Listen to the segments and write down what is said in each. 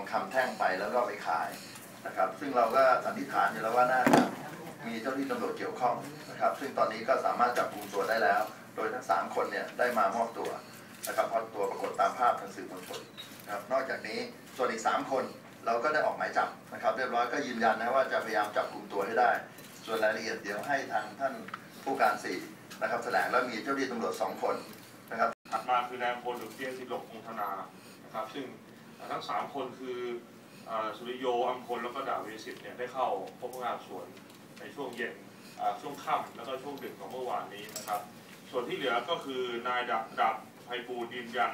องคำแท่งไปแล้วก็ไปขายนะครับ ซึ่งเราก็สันนิษฐานอยู่แล้วว่าน่าจะมีเจ้าหน้าที่ตำรวจเกี่ยวข้องนะครับ ซึ่งตอนนี้ก็สามารถจับกลุ่มตัวได้แล้ว โดยทั้งสามคนเนี่ยได้มามอบตัวนะครับพราะตัวปรากฏตามภาพทางสื่อมวลชนนะครับนอกจากนี้ส่วนอีกสามคนเราก็ได้ออกหมายจับนะครับ เรียบร้อยก็ยืนยันนะว่าจะพยายามจับกลุ่มตัวให้ได้ ส่วนรายละเอียดเดี๋ยวให้ทางท่านผู้การสี่นะครับแถลงแล้วมีเจ้าหน้าที่ตำรวจสองคนนะครับถัดมาคือนายพลหรือเพียรศิลปคงธนานะครับ ซึ่ง ทั้งสามคนคืออสุริโยอัมพลแล้วก็ดาบวิสิทธิ์เนี่ยได้เข้าพบพนักงานสวนในช่วงเย็นช่วงค่ำแล้วก็ช่วงดึกของเมื่อวานนี้นะครับ ส่วนที่เหลือก็คือนายดับดับไพบูลยืนยัน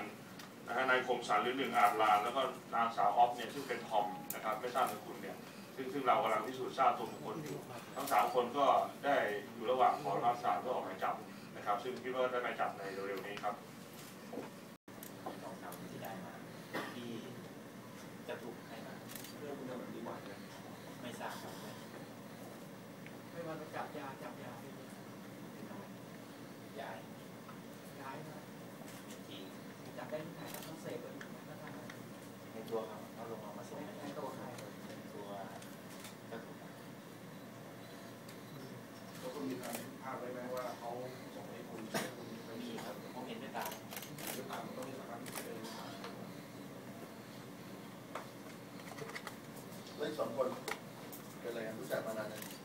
นะฮะนายคมสันหรือหนึ่งอาจลานแล้วก็นางสาวออฟเนี่ยซึ่งเป็นทอมนะครับไม่ทราบนามสกุลเนี่ยซึ่งซึ่งเรากำลังพิสูจน์ทราบตัวบุคคลอยู่ทั้งสามคนก็ได้อยู่ระหว่างขอรับสารเพื่อออกหมายจับนะครับ ซึ่งคิดว่าได้หมายจับในเร็วๆนี้ครับ ทองคำที่ได้มาที่จะถูกให้มา เรื่องมันแบบนี้บ่อยนะ ไม่ทราบครับไม่ ไม่ว่าจะจับยาจับยาเป็นย้ายย้ายนะทีจับได้ที่ไหนครับต้องเสพกันนะครัในตัวเขาเขาลงมาส่งในตัวใครตัวก็ถูกแล้วก็มีการภาพไว้ไหมว่าเขาส่งให้คุณใช้คุณไม่มีครับผมเห็นด้วยตาหรือต่างมันก็ม่สามารถที่จะเป็นเฮ้ยสองคนเป็นอะไรรู้จักมานานยัง